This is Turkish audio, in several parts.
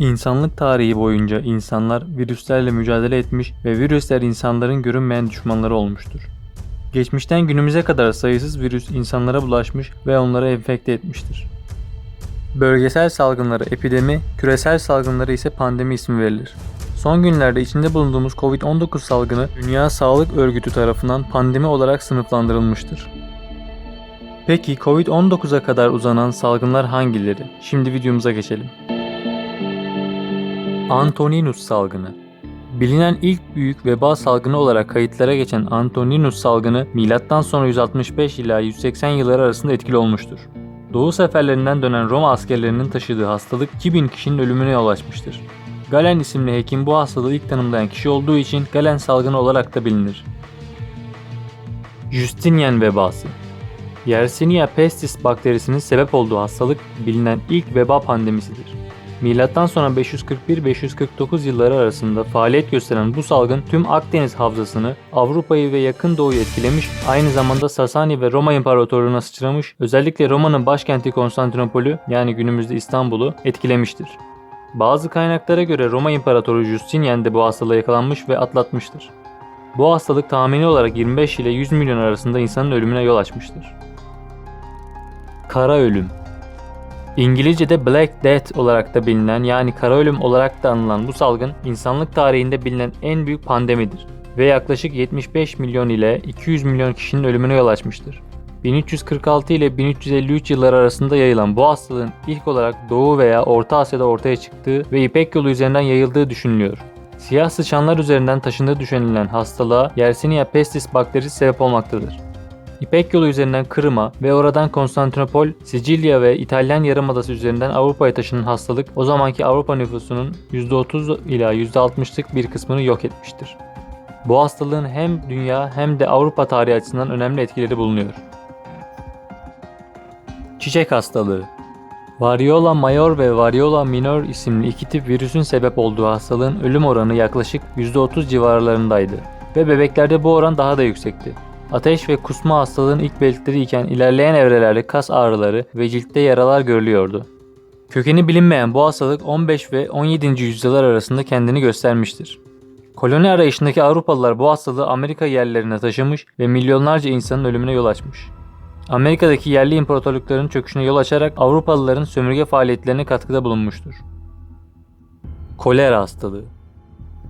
İnsanlık tarihi boyunca insanlar virüslerle mücadele etmiş ve virüsler insanların görünmeyen düşmanları olmuştur. Geçmişten günümüze kadar sayısız virüs insanlara bulaşmış ve onları enfekte etmiştir. Bölgesel salgınlara epidemi, küresel salgınlara ise pandemi ismi verilir. Son günlerde içinde bulunduğumuz Covid-19 salgını Dünya Sağlık Örgütü tarafından pandemi olarak sınıflandırılmıştır. Peki Covid-19'a kadar uzanan salgınlar hangileri? Şimdi videomuza geçelim. Antoninus salgını Bilinen ilk büyük veba salgını olarak kayıtlara geçen Antoninus salgını milattan sonra 165 ila 180 yılları arasında etkili olmuştur. Doğu seferlerinden dönen Roma askerlerinin taşıdığı hastalık 2000 kişinin ölümüne yol açmıştır. Galen isimli hekim bu hastalığı ilk tanımlayan kişi olduğu için Galen salgını olarak da bilinir. Justinian vebası Yersinia pestis bakterisinin sebep olduğu hastalık bilinen ilk veba pandemisidir. Milattan sonra 541-549 yılları arasında faaliyet gösteren bu salgın tüm Akdeniz havzasını, Avrupa'yı ve Yakın Doğu'yu etkilemiş, aynı zamanda Sasani ve Roma İmparatorluğu'na sıçramış, özellikle Roma'nın başkenti Konstantinopol'ü yani günümüzde İstanbul'u etkilemiştir. Bazı kaynaklara göre Roma İmparatoru Justinian de bu hastalığa yakalanmış ve atlatmıştır. Bu hastalık tahmini olarak 25 ile 100 milyon arasında insanın ölümüne yol açmıştır. Kara ölüm İngilizce'de Black Death olarak da bilinen yani kara ölüm olarak da anılan bu salgın insanlık tarihinde bilinen en büyük pandemidir ve yaklaşık 75 milyon ile 200 milyon kişinin ölümüne yol açmıştır. 1346 ile 1353 yılları arasında yayılan bu hastalığın ilk olarak Doğu veya Orta Asya'da ortaya çıktığı ve İpek yolu üzerinden yayıldığı düşünülüyor. Siyah sıçanlar üzerinden taşındığı düşünülen hastalığa Yersinia pestis bakterisi sebep olmaktadır. İpek yolu üzerinden Kırım'a ve oradan Konstantinopol, Sicilya ve İtalyan Yarımadası üzerinden Avrupa'ya taşınan hastalık o zamanki Avrupa nüfusunun %30 ila %60'lık bir kısmını yok etmiştir. Bu hastalığın hem dünya hem de Avrupa tarihi açısından önemli etkileri bulunuyor. Çiçek hastalığı Variola major ve variola minor isimli iki tip virüsün sebep olduğu hastalığın ölüm oranı yaklaşık %30 civarlarındaydı ve bebeklerde bu oran daha da yüksekti. Ateş ve kusma hastalığın ilk belirtileri iken ilerleyen evrelerde kas ağrıları ve ciltte yaralar görülüyordu. Kökeni bilinmeyen bu hastalık 15 ve 17. yüzyıllar arasında kendini göstermiştir. Koloni arayışındaki Avrupalılar bu hastalığı Amerika yerlerine taşımış ve milyonlarca insanın ölümüne yol açmış. Amerika'daki yerli imparatorlukların çöküşüne yol açarak Avrupalıların sömürge faaliyetlerine katkıda bulunmuştur. Kolera hastalığı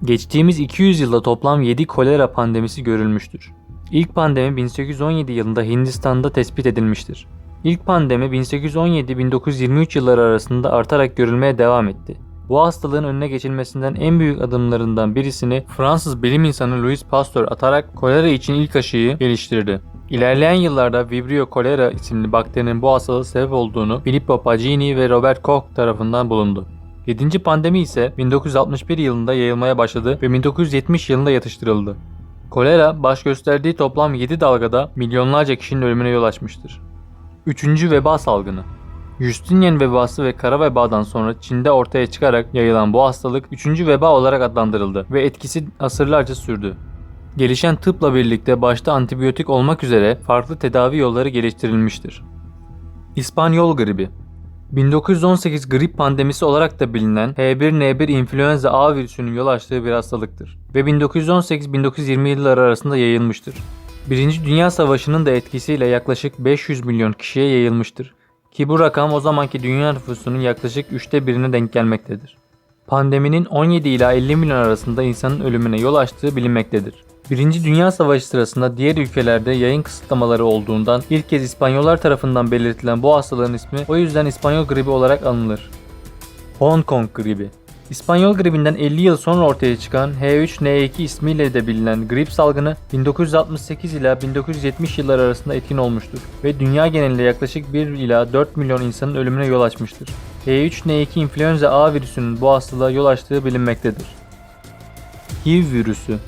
Geçtiğimiz 200 yılda toplam 7 kolera pandemisi görülmüştür. İlk pandemi 1817 yılında Hindistan'da tespit edilmiştir. İlk pandemi 1817-1923 yılları arasında artarak görülmeye devam etti. Bu hastalığın önüne geçilmesinden en büyük adımlarından birisini Fransız bilim insanı Louis Pasteur atarak kolera için ilk aşıyı geliştirdi. İlerleyen yıllarda Vibrio cholera isimli bakterinin bu hastalığa sebep olduğunu Filippo Pagini ve Robert Koch tarafından bulundu. 7. pandemi ise 1961 yılında yayılmaya başladı ve 1970 yılında yatıştırıldı. Kolera baş gösterdiği toplam 7 dalgada milyonlarca kişinin ölümüne yol açmıştır. 3. veba salgını Justinian vebası ve kara vebadan sonra Çin'de ortaya çıkarak yayılan bu hastalık 3. veba olarak adlandırıldı ve etkisi asırlarca sürdü. Gelişen tıpla birlikte başta antibiyotik olmak üzere farklı tedavi yolları geliştirilmiştir. İspanyol gribi 1918 grip pandemisi olarak da bilinen H1N1 influenza A virüsünün yol açtığı bir hastalıktır ve 1918-1920 yılları arasında yayılmıştır. Birinci Dünya Savaşı'nın da etkisiyle yaklaşık 500 milyon kişiye yayılmıştır ki bu rakam o zamanki dünya nüfusunun yaklaşık üçte birine denk gelmektedir. Pandeminin 17 ila 50 milyon arasında insanın ölümüne yol açtığı bilinmektedir. Birinci Dünya Savaşı sırasında diğer ülkelerde yayın kısıtlamaları olduğundan ilk kez İspanyollar tarafından belirtilen bu hastalığın ismi o yüzden İspanyol gribi olarak anılır. Hong Kong gribi İspanyol gribinden 50 yıl sonra ortaya çıkan H3N2 ismiyle de bilinen grip salgını 1968 ila 1970 yılları arasında etkin olmuştur ve dünya genelinde yaklaşık 1 ila 4 milyon insanın ölümüne yol açmıştır. H3N2 influenza A virüsünün bu hastalığa yol açtığı bilinmektedir. HIV virüsü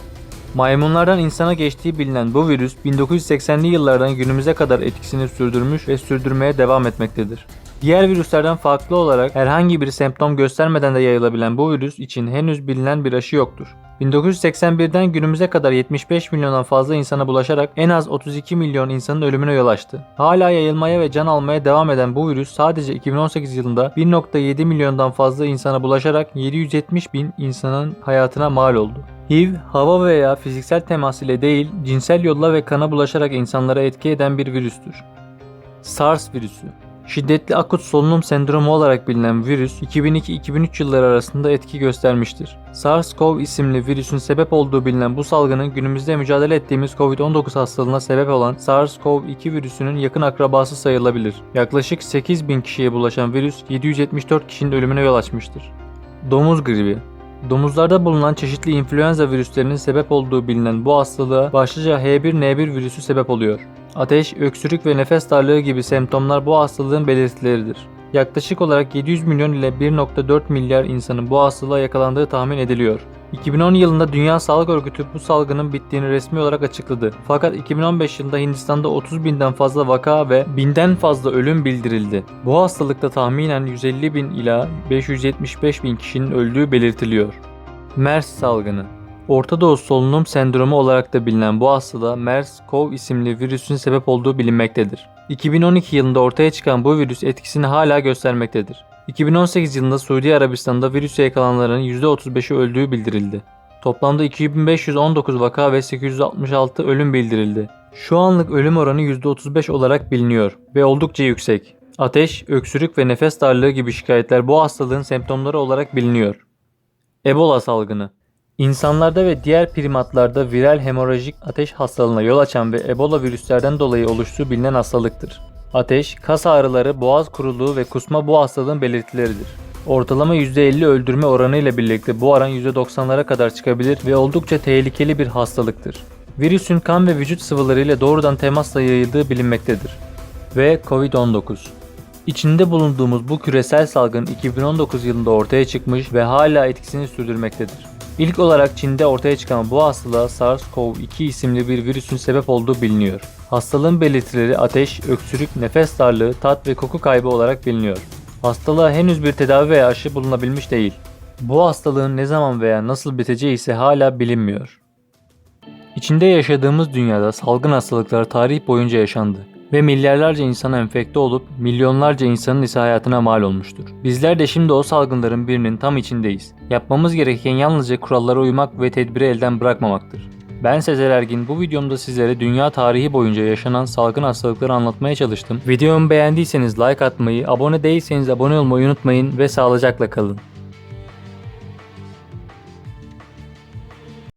Maymunlardan insana geçtiği bilinen bu virüs 1980'li yıllardan günümüze kadar etkisini sürdürmüş ve sürdürmeye devam etmektedir. Diğer virüslerden farklı olarak herhangi bir semptom göstermeden de yayılabilen bu virüs için henüz bilinen bir aşı yoktur. 1981'den günümüze kadar 75 milyondan fazla insana bulaşarak en az 32 milyon insanın ölümüne yol açtı. Hala yayılmaya ve can almaya devam eden bu virüs sadece 2018 yılında 1.7 milyondan fazla insana bulaşarak 770 bin insanın hayatına mal oldu. HIV, hava veya fiziksel temas ile değil, cinsel yolla ve kana bulaşarak insanlara etki eden bir virüstür. SARS virüsü Şiddetli akut solunum sendromu olarak bilinen virüs 2002-2003 yılları arasında etki göstermiştir. SARS-CoV isimli virüsün sebep olduğu bilinen bu salgının günümüzde mücadele ettiğimiz COVID-19 hastalığına sebep olan SARS-CoV-2 virüsünün yakın akrabası sayılabilir. Yaklaşık 8000 kişiye bulaşan virüs 774 kişinin ölümüne yol açmıştır. Domuz gribi Domuzlarda bulunan çeşitli influenza virüslerinin sebep olduğu bilinen bu hastalığa başlıca H1N1 virüsü sebep oluyor. Ateş, öksürük ve nefes darlığı gibi semptomlar bu hastalığın belirtileridir. Yaklaşık olarak 700 milyon ile 1.4 milyar insanın bu hastalığa yakalandığı tahmin ediliyor. 2010 yılında Dünya Sağlık Örgütü bu salgının bittiğini resmi olarak açıkladı. Fakat 2015 yılında Hindistan'da 30 binden fazla vaka ve binden fazla ölüm bildirildi. Bu hastalıkta tahminen 150 bin ila 575 bin kişinin öldüğü belirtiliyor. MERS salgını Orta Doğu solunum sendromu olarak da bilinen bu hastalığa MERS-CoV isimli virüsün sebep olduğu bilinmektedir. 2012 yılında ortaya çıkan bu virüs etkisini hala göstermektedir. 2018 yılında Suudi Arabistan'da virüse yakalananların %35'i öldüğü bildirildi. Toplamda 2519 vaka ve 866 ölüm bildirildi. Şu anlık ölüm oranı %35 olarak biliniyor ve oldukça yüksek. Ateş, öksürük ve nefes darlığı gibi şikayetler bu hastalığın semptomları olarak biliniyor. Ebola salgını İnsanlarda ve diğer primatlarda viral hemorajik ateş hastalığına yol açan ve Ebola virüslerden dolayı oluştuğu bilinen hastalıktır. Ateş, kas ağrıları, boğaz kuruluğu ve kusma bu hastalığın belirtileridir. Ortalama %50 öldürme oranı ile birlikte bu oran %90'lara kadar çıkabilir ve oldukça tehlikeli bir hastalıktır. Virüsün kan ve vücut sıvılarıyla doğrudan temasla yayıldığı bilinmektedir. Ve Covid-19 İçinde bulunduğumuz bu küresel salgın 2019 yılında ortaya çıkmış ve hala etkisini sürdürmektedir. İlk olarak Çin'de ortaya çıkan bu hastalığa SARS-CoV-2 isimli bir virüsün sebep olduğu biliniyor. Hastalığın belirtileri ateş, öksürük, nefes darlığı, tat ve koku kaybı olarak biliniyor. Hastalığa henüz bir tedavi veya aşı bulunabilmiş değil. Bu hastalığın ne zaman veya nasıl biteceği ise hala bilinmiyor. İçinde yaşadığımız dünyada salgın hastalıklar tarih boyunca yaşandı ve milyarlarca insana enfekte olup milyonlarca insanın ise hayatına mal olmuştur. Bizler de şimdi o salgınların birinin tam içindeyiz. Yapmamız gereken yalnızca kurallara uymak ve tedbiri elden bırakmamaktır. Ben Sezer Ergin bu videomda sizlere dünya tarihi boyunca yaşanan salgın hastalıkları anlatmaya çalıştım. Videomu beğendiyseniz like atmayı, abone değilseniz abone olmayı unutmayın ve sağlıcakla kalın.